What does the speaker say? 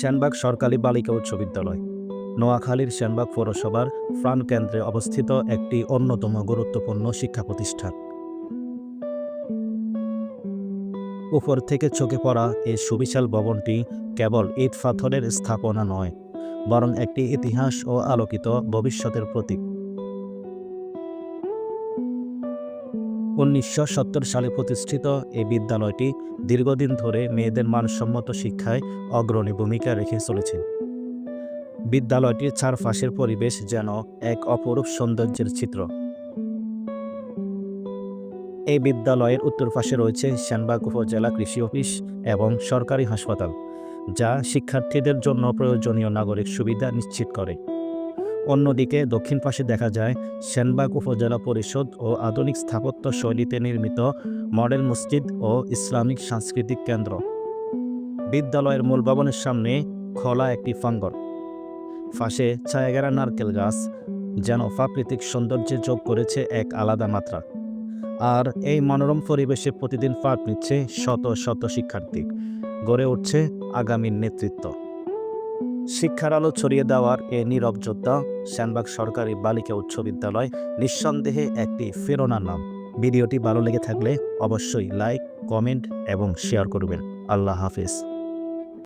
সেনবাগ সরকারি বালিকা উচ্চ বিদ্যালয়। নোয়াখালীর শ্যানবাগ পৌরসভার প্রাণকেন্দ্রে অবস্থিত একটি অন্যতম গুরুত্বপূর্ণ শিক্ষা প্রতিষ্ঠান। উপর থেকে চোখে পড়া এই সুবিশাল ভবনটি কেবল ইট পাথরের স্থাপনা নয়, বরং একটি ইতিহাস ও আলোকিত ভবিষ্যতের প্রতীক। উনিশশো সত্তর সালে প্রতিষ্ঠিত এই বিদ্যালয়টি দীর্ঘদিন ধরে মেয়েদের মানসম্মত শিক্ষায় অগ্রণী ভূমিকা রেখে চলেছে। বিদ্যালয়টির চারপাশের পরিবেশ যেন এক অপরূপ সৌন্দর্যের চিত্র। এই বিদ্যালয়ের উত্তর পাশে রয়েছে সেনবাগ উপজেলা কৃষি অফিস এবং সরকারি হাসপাতাল, যা শিক্ষার্থীদের জন্য প্রয়োজনীয় নাগরিক সুবিধা নিশ্চিত করে। অন্যদিকে দক্ষিণ পাশে দেখা যায় সেনবাগ উপজেলা পরিষদ ও আধুনিক স্থাপত্য শৈলীতে নির্মিত মডেল মসজিদ ও ইসলামিক সাংস্কৃতিক কেন্দ্র। বিদ্যালয়ের মূল ভবনের সামনে খোলা একটি ফাঙ্গর। ফাঁসে ছায়াগেরা নারকেল গাছ, যেন প্রাকৃতিক সৌন্দর্যে যোগ করেছে এক আলাদা মাত্রা। আর এই মনোরম পরিবেশে প্রতিদিন পাঠ নিচ্ছে শত শত শিক্ষার্থী। গড়ে উঠছে আগামীর নেতৃত্ব। শিক্ষার আলো ছড়িয়ে দেওয়ার এ নীরব যোদ্ধা শ্যানবাগ সরকারি বালিকা উচ্চ বিদ্যালয় নিঃসন্দেহে একটি ফেরোনার নাম। ভিডিওটি ভালো লেগে থাকলে অবশ্যই লাইক, কমেন্ট এবং শেয়ার করবেন। আল্লাহ হাফিজ।